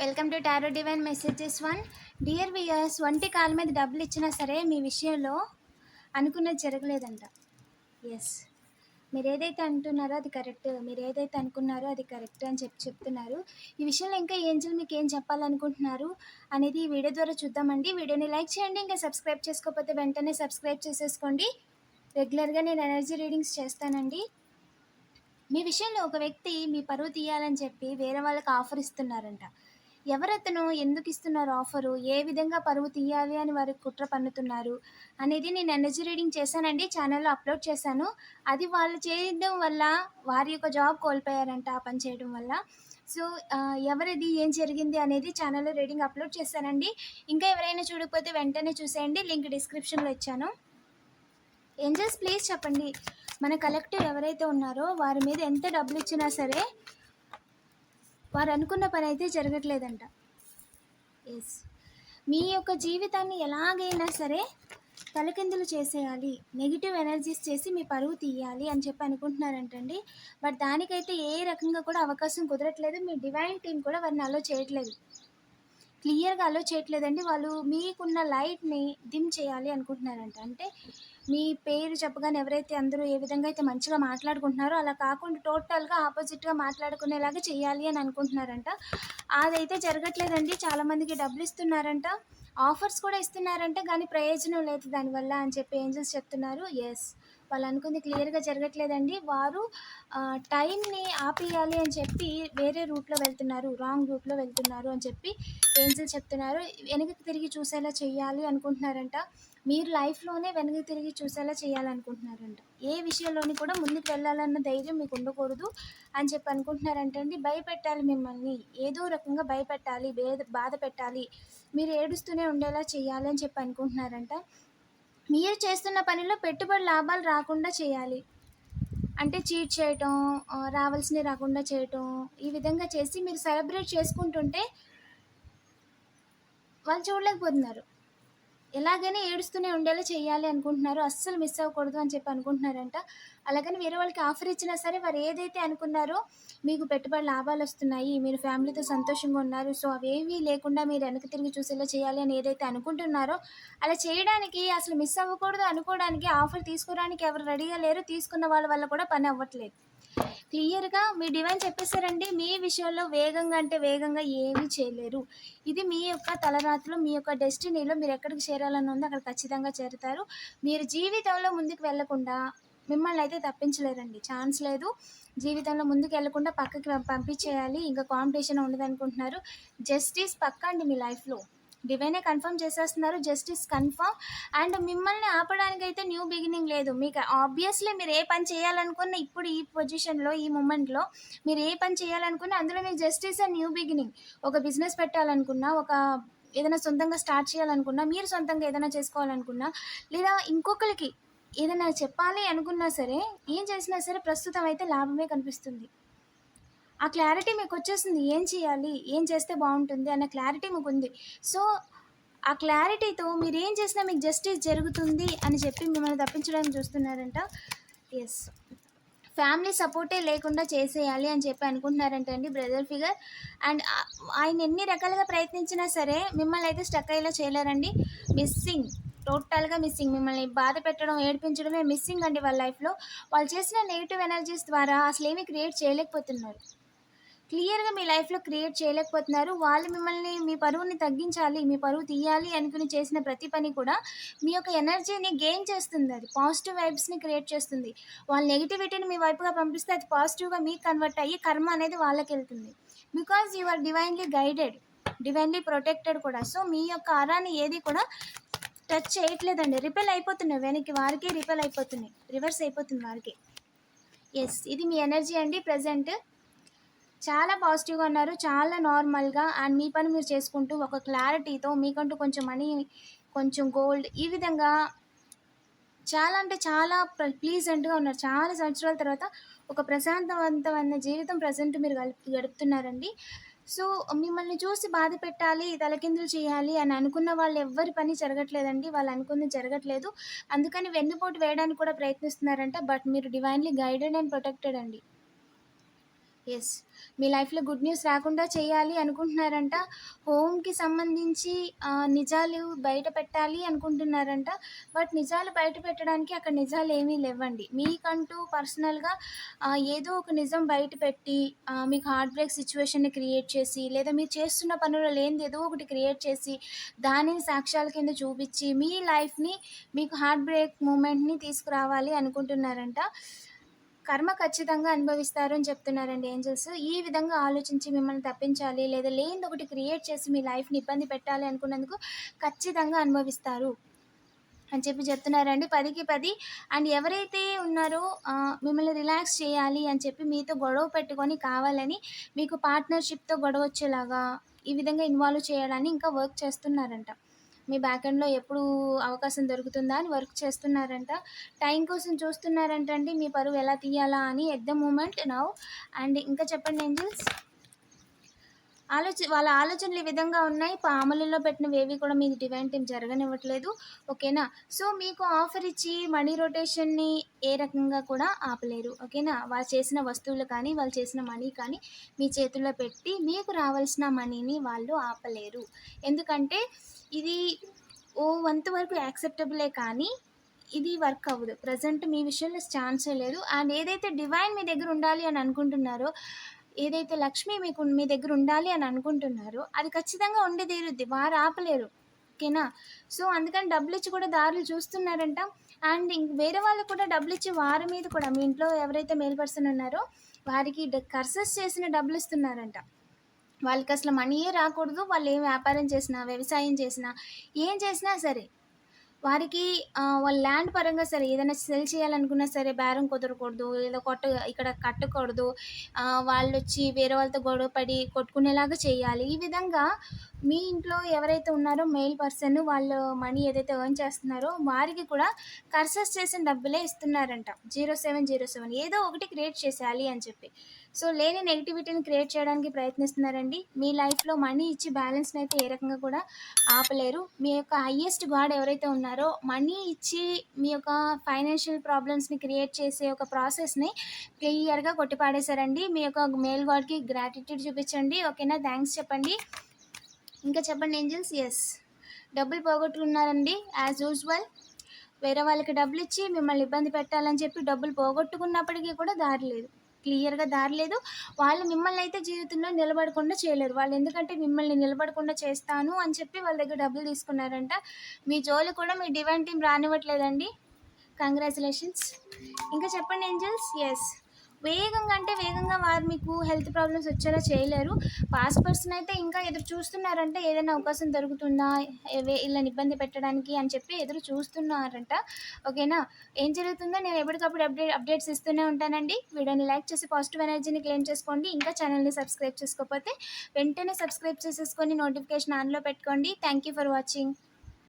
Welcome to tarot divine messages one. Dear viewers వంటి call మీద డబ్బులు ఇచ్చినా సరే మీ విషయంలో అనుకున్నది జరగలేదంట. ఎస్ మీరు ఏదైతే అంటున్నారో అది కరెక్ట్ మీరు ఏదైతే అనుకున్నారో అది కరెక్ట్ అని చెప్పి చెప్తున్నారు. ఈ విషయంలో ఇంకా ఏంజల్ మీకు ఏం చెప్పాలనుకుంటున్నారు అనేది ఈ వీడియో ద్వారా చూద్దామండి. వీడియోని లైక్ చేయండి ఇంకా సబ్స్క్రైబ్ చేసుకోకపోతే వెంటనే సబ్స్క్రైబ్ చేసేసుకోండి. రెగ్యులర్గా నేను ఎనర్జీ రీడింగ్స్ చేస్తానండి. మీ విషయంలో ఒక వ్యక్తి మీ పరువు తీయాలని చెప్పి వేరే వాళ్ళకి ఆఫర్ ఇస్తున్నారంట. ఎవరతను ఎందుకు ఇస్తున్నారు ఆఫరు? ఏ విధంగా పరువు తీయాలి అని వారికి కుట్ర పన్నుతున్నారు? అనేది నేను ఎనర్జీ రీడింగ్ చేశానండి ఛానల్లో అప్లోడ్ చేశాను. అది వాళ్ళు చేయడం వల్ల వారి యొక్క జాబ్ కోల్పోయారంట ఆ పని చేయడం వల్ల. సో ఎవరిది ఏం జరిగింది అనేది ఛానల్లో రీడింగ్ అప్లోడ్ చేశానండి. ఇంకా ఎవరైనా చూడకపోతే వెంటనే చూసేయండి లింక్ డిస్క్రిప్షన్లో ఇచ్చాను. ఏంజల్స్ ప్లీజ్ చెప్పండి. మన కలెక్టివ్ ఎవరైతే ఉన్నారో వారి మీద ఎంత డబ్బులు ఇచ్చినా సరే వారు అనుకున్న పని అయితే జరగట్లేదంట. ఎస్ మీ యొక్క జీవితాన్ని ఎలాగైనా సరే తలకిందులు చేసేయాలి. నెగిటివ్ ఎనర్జీస్ చేసి మీ పరువు తీయాలి అని చెప్పి అనుకుంటున్నారంటండి. బట్ దానికైతే ఏ రకంగా కూడా అవకాశం కుదరట్లేదు. మీ డివైన్ టీం కూడా వారిని అలో చేయట్లేదు. క్లియర్గా అలో చేయట్లేదండి. వాళ్ళు మీకున్న లైట్ని డిమ్ చేయాలి అనుకుంటున్నారంట. అంటే మీ పేరు చెప్పగానే ఎవరైతే అందరూ ఏ విధంగా అయితే మంచిగా మాట్లాడుకుంటున్నారో అలా కాకుండా టోటల్గా ఆపోజిట్గా మాట్లాడుకునేలాగా చేయాలి అని అనుకుంటున్నారంట. అదైతే జరగట్లేదండి. చాలామందికి డబ్బులు ఇస్తున్నారంట. ఆఫర్స్ కూడా ఇస్తున్నారంట. కానీ ప్రయోజనం లేదు దానివల్ల అని చెప్పి ఏంజల్స్ చెప్తున్నారు. ఎస్. వాళ్ళు అనుకుంది క్లియర్గా జరగట్లేదండి. వారు టైంని ఆపేయాలి అని చెప్పి వేరే రూట్లో వెళ్తున్నారు రాంగ్ రూట్లో వెళ్తున్నారు అని చెప్పి ఏంజిల్ చెప్తున్నారు. వెనక్కి తిరిగి చూసేలా చేయాలి అనుకుంటున్నారంట. మీరు లైఫ్లోనే వెనక్కి తిరిగి చూసేలా చేయాలనుకుంటున్నారంట. ఏ విషయంలోని కూడా ముందుకు వెళ్ళాలన్న ధైర్యం మీకు ఉండకూడదు అని చెప్పి అనుకుంటున్నారంట అండి. భయపెట్టాలి మిమ్మల్ని. ఏదో రకంగా భయపెట్టాలి బేద బాధ పెట్టాలి. మీరు ఏడుస్తూనే ఉండేలా చేయాలి అని చెప్పి అనుకుంటున్నారంట. మీరు చేస్తున్న పనిలో పెట్టుబడి లాభాలు రాకుండా చేయాలి. అంటే చీట్ చేయటం రావాల్సినవి రాకుండా చేయటం ఈ విధంగా చేసి మీరు సెలబ్రేట్ చేసుకుంటుంటే వాళ్ళు చూడలేకపోతున్నారు. ఎలాగైనా ఏడుస్తూనే ఉండేలా చేయాలి అనుకుంటున్నారు. అస్సలు మిస్ అవ్వకూడదు అని చెప్పి అనుకుంటున్నారంట. అలాగని వేరే వాళ్ళకి ఆఫర్ ఇచ్చినా సరే వారు ఏదైతే అనుకున్నారో మీకు పెట్టుబడి లాభాలు వస్తున్నాయి మీరు ఫ్యామిలీతో సంతోషంగా ఉన్నారు సో అవేమీ లేకుండా మీరు వెనక్కి తిరిగి చూసేలా చేయాలి అని ఏదైతే అనుకుంటున్నారో అలా చేయడానికి అసలు మిస్ అవ్వకూడదు అనుకోవడానికి ఆఫర్ తీసుకోవడానికి ఎవరు రెడీగా లేరు తీసుకున్న వాళ్ళ వల్ల కూడా పని అవ్వట్లేదు. క్లియర్గా మీ డివైన్ చెప్పేశారండి మీ విషయంలో వేగంగా అంటే వేగంగా ఏమీ చేయలేరు. ఇది మీ యొక్క తలరాత్రిలో మీ యొక్క డెస్టినీలో మీరు ఎక్కడికి చేరాలని ఉందో అక్కడ ఖచ్చితంగా చేరుతారు. మీరు జీవితంలో ముందుకు వెళ్ళకుండా మిమ్మల్ని అయితే తప్పించలేరండి ఛాన్స్ లేదు. జీవితంలో ముందుకు వెళ్ళకుండా పక్కకి పంపించేయాలి. ఇంకా కాంపిటీషన్ ఉండదనుకుంటున్నారు. జస్టిస్ పక్క అండి మీ లైఫ్లో. డివైనే కన్ఫర్మ్ చేసేస్తున్నారు. Justice confirm. అండ్ మిమ్మల్ని ఆపడానికి అయితే న్యూ బిగినింగ్ లేదు. మీకు ఆబ్వియస్లీ మీరు ఏ పని చేయాలనుకున్న ఇప్పుడు ఈ పొజిషన్లో ఈ మూమెంట్లో మీరు ఏ పని చేయాలనుకున్నా అందులో మీకు జస్టిస్ అండ్ న్యూ బిగినింగ్. ఒక బిజినెస్ పెట్టాలనుకున్నా ఒక ఏదైనా సొంతంగా స్టార్ట్ చేయాలనుకున్నా మీరు సొంతంగా ఏదైనా చేసుకోవాలనుకున్నా లేదా ఇంకొకరికి ఏదైనా చెప్పాలి అనుకున్నా సరే ఏం చేసినా సరే ప్రస్తుతం అయితే లాభమే కనిపిస్తుంది. ఆ క్లారిటీ మీకు వచ్చేసింది ఏం చేయాలి ఏం చేస్తే బాగుంటుంది అన్న క్లారిటీ మీకు ఉంది. సో ఆ క్లారిటీతో మీరు ఏం చేసినా మీకు జస్టిస్ జరుగుతుంది అని చెప్పి మిమ్మల్ని తప్పించడానికి చూస్తున్నారంట. ఎస్ ఫ్యామిలీ సపోర్టే లేకుండా చేసేయాలి అని చెప్పి అనుకుంటున్నారంట అండి బ్రదర్ ఫిగర్ అండ్ ఆయన ఎన్ని రకాలుగా ప్రయత్నించినా సరే మిమ్మల్ని అయితే స్టక్ అయ్యేలా చేయలేరండి. మిస్సింగ్ టోటల్గా మిస్సింగ్. మిమ్మల్ని బాధ పెట్టడం ఏడిపించడమే మిస్సింగ్ అండి వాళ్ళ లైఫ్లో. వాళ్ళు చేసిన నెగిటివ్ ఎనర్జీస్ ద్వారా అసలు ఏమీ క్రియేట్ చేయలేకపోతున్నారు. క్లియర్గా మీ లైఫ్లో క్రియేట్ చేయలేకపోతున్నారు. వాళ్ళు మిమ్మల్ని మీ పరువుని తగ్గించాలి మీ పరువు తీయాలి అనుకుని చేసిన ప్రతి పని కూడా మీ యొక్క ఎనర్జీని గెయిన్ చేస్తుంది. అది పాజిటివ్ వైబ్స్ని క్రియేట్ చేస్తుంది. వాళ్ళ నెగిటివిటీని మీ వైపుగా పంపిస్తే అది పాజిటివ్గా మీకు కన్వర్ట్ అయ్యి కర్మ అనేది వాళ్ళకి వెళ్తుంది. Because you are divinely guided divinely protected కూడా. సో మీ యొక్క అరాన్ని ఏది కూడా టచ్ చేయట్లేదండి. రిపెల్ అయిపోతున్నాయి వెనక్కి వారికి రిపెల్ అయిపోతున్నాయి. రివర్స్ అయిపోతుంది వారికి. ఎస్ ఇది మీ ఎనర్జీ అండి ప్రజెంట్. చాలా పాజిటివ్గా ఉన్నారు చాలా నార్మల్గా. అండ్ మీ పని మీరు చేసుకుంటూ ఒక క్లారిటీతో మీకంటూ కొంచెం మనీ కొంచెం గోల్డ్ ఈ విధంగా చాలా అంటే చాలా ప్లీజెంట్గా ఉన్నారు. చాలా సంవత్సరాల తర్వాత ఒక ప్రశాంతవంతమైన జీవితం ప్రజెంట్ మీరు గడుపు గడుపుతున్నారండి. సో మిమ్మల్ని చూసి బాధ పెట్టాలి తలకిందులు చేయాలి అని అనుకున్న వాళ్ళు ఎవ్వరి పని జరగట్లేదండి. వాళ్ళు అనుకుంది జరగట్లేదు. అందుకని వెన్నుపోటు వేయడానికి కూడా ప్రయత్నిస్తున్నారంట. బట్ మీరు డివైన్లీ గైడెడ్ అండ్ ప్రొటెక్టెడ్ అండి. ఎస్ మీ లైఫ్‌లో గుడ్ న్యూస్ రాకుండా చేయాలి అనుకుంటున్నారంట. హోమ్‌కి సంబంధించి నిజాలు బయట పెట్టాలి అనుకుంటున్నారంట. బట్ నిజాలు బయట పెట్టడానికి అక్కడ నిజాలు ఏమీ లేవండి మీకంటూ పర్సనల్‌గా ఏదో ఒక నిజం బయట పెట్టి మీకు హార్ట్ బ్రేక్ సిచ్యువేషన్ క్రియేట్ చేసి, లేదా మీరు చేస్తున్న పనుల్లో లేనిది ఏదో ఒకటి క్రియేట్ చేసి, దానిని సాక్ష్యాల కింద చూపించి మీ లైఫ్‌ని మీకు హార్ట్ బ్రేక్ మూమెంట్‌ని తీసుకురావాలి అనుకుంటున్నారంట. కర్మ ఖచ్చితంగా అనుభవిస్తారు అని చెప్తున్నారండి ఏంజెల్స్. ఈ విధంగా ఆలోచించి మిమ్మల్ని తప్పించాలి, లేదా లేనిది ఒకటి క్రియేట్ చేసి మీ లైఫ్‌ని ఇబ్బంది పెట్టాలి అనుకున్నందుకు ఖచ్చితంగా అనుభవిస్తారు. అని చెప్పి చెప్తున్నారండి. 10కి 10 అండ్ ఎవరైతే ఉన్నారో మిమ్మల్ని రిలాక్స్ చేయాలి అని చెప్పి మీతో గొడవ పెట్టుకొని కావాలని మీకు పార్ట్నర్‌షిప్‌తో గొడవ వచ్చేలాగా ఈ విధంగా ఇన్వాల్వ్ చేయాలని ఇంకా వర్క్ చేస్తున్నారంట. మీ బ్యాక్ ఎండ్‌లో ఎప్పుడు అవకాశం దొరుకుతుందా అని వర్క్ చేస్తున్నారంట. టైం కోసం చూస్తున్నారంటండి మీ పరువు ఎలా తీయాలా అని at the moment now. And ఇంకా చెప్పండి ఏంజిల్స్ ఆలోచ వాళ్ళ ఆలోచనలు ఈ విధంగా ఉన్నాయి. పాములలో పెట్టినవేవి కూడా మీ డివైన్ టీమ్ జరగనివ్వట్లేదు. ఓకేనా. సో, మీకు ఆఫర్ ఇచ్చి మనీ రొటేషన్‌ని ఏ రకంగా కూడా ఆపలేరు. ఓకేనా. వాళ్ళు చేసిన వస్తువులు కానీ, వాళ్ళు చేసిన మనీ కానీ మీ చేతుల్లో పెట్టి మీకు రావాల్సిన మనీని వాళ్ళు ఆపలేరు. ఎందుకంటే ఇది ఓ వంతు వరకు యాక్సెప్టబులే కానీ, ఇది వర్క్ అవ్వదు. ప్రెజెంట్ మీ విషయంలో ఛాన్సే లేదు. అండ్ ఏదైతే డివైన్ మీ దగ్గర ఉండాలి అని అనుకుంటున్నారో, ఏదైతే లక్ష్మి మీకు మీ దగ్గర ఉండాలి అని అనుకుంటున్నారో, అది ఖచ్చితంగా ఉండి తీరుద్ది. వారు ఆపలేరు. ఓకేనా. సో, అందుకని డబ్బులు ఇచ్చి కూడా దారులు చూస్తున్నారంట. అండ్ ఇంక వేరే వాళ్ళకి కూడా డబ్బులు ఇచ్చి వారి మీద కూడా మీ ఇంట్లో ఎవరైతే మేల్ పర్సన్ ఉన్నారో వారికి కర్సెస్ చేసిన డబ్బులు ఇస్తున్నారంట వాళ్ళకి అసలు మనీయే రాకూడదు. వాళ్ళు ఏం వ్యాపారం చేసినా, వ్యవసాయం చేసినా, ఏం చేసినా సరే. వారికి వాళ్ళ ల్యాండ్ పరంగా సరే ఏదైనా సెల్ చేయాలనుకున్నా సరే బేరం కుదరకూడదు. లేదా కొట్ట ఇక్కడ కట్టకూడదు. వాళ్ళు వాళ్ళొచ్చి వేరే వాళ్ళతో గొడవ పడి కొట్టుకునేలాగా చేయాలి. ఈ విధంగా మీ ఇంట్లో ఎవరైతే ఉన్నారో మెయిల్ పర్సన్ వాళ్ళు మనీ ఏదైతే ఎర్న్ చేస్తున్నారో వారికి కూడా కర్సెస్ చేసిన డబ్బులే ఇస్తున్నారంట. 0707 ఏదో ఒకటి క్రియేట్ చేసేయాలి అని చెప్పి. సో, లేని నెగిటివిటీని క్రియేట్ చేయడానికి ప్రయత్నిస్తున్నారండి. మీ లైఫ్‌లో మనీ ఇచ్చి బ్యాలెన్స్‌ని అయితే ఏ రకంగా కూడా ఆపలేరు. మీ యొక్క హయ్యెస్ట్ గాడ్ ఎవరైతే ఉన్నారో మనీ ఇచ్చి మీ యొక్క ఫైనాన్షియల్ ప్రాబ్లమ్స్‌ని క్రియేట్ చేసే ఒక ప్రాసెస్‌ని క్లియర్‌గా కొట్టిపాడేశారండి. మీ యొక్క మేల్ గాడ్‌కి గ్రాటిట్యూడ్ చూపించండి. ఓకేనా. థ్యాంక్స్ చెప్పండి. ఇంకా చెప్పండి ఏంజెల్స్. ఎస్ డబ్బులు పోగొట్టుకున్నారండి యాజ్ యూజువల్. వేరే వాళ్ళకి డబ్బులు ఇచ్చి మిమ్మల్ని ఇబ్బంది పెట్టాలని చెప్పి డబ్బులు పోగొట్టుకున్నప్పటికీ కూడా దారి లేదు. క్లియర్‌గా దారి లేదు. వాళ్ళు మిమ్మల్ని అయితే జీవితంలో నిలబడకుండా చేయలేరు. వాళ్ళు ఎందుకంటే మిమ్మల్ని నిలబడకుండా చేస్తాను అని చెప్పి వాళ్ళ దగ్గర డబ్బులు తీసుకున్నారంట. మీ జోలు కూడా మీ డివైన్ టీం రానివ్వట్లేదండి. కంగ్రాచులేషన్స్ ఇంకా చెప్పండి ఏంజెల్స్. ఎస్ వేగంగా అంటే వేగంగా వారు మీకు హెల్త్ ప్రాబ్లమ్స్ వచ్చేలా చేయలేరు. పాస్ట్ పర్సన్ అయితే ఇంకా ఎదురు చూస్తున్నారంటే ఏదైనా అవకాశం దొరుకుతుందా వీళ్ళని ఇబ్బంది పెట్టడానికి అని చెప్పి ఎదురు చూస్తున్నారంట. ఓకేనా. ఏం జరుగుతుందో నేను ఎప్పటికప్పుడు అప్డేట్ అప్డేట్స్ ఇస్తూనే ఉంటానండి. వీడియోని లైక్ చేసి పాజిటివ్ ఎనర్జీని క్లెయిమ్ చేసుకోండి. ఇంకా ఛానల్‌ని సబ్స్క్రైబ్ చేసుకోకపోతే వెంటనే సబ్స్క్రైబ్ చేసేసుకొని నోటిఫికేషన్ ఆన్‌లో పెట్టుకోండి. Thank you for watching.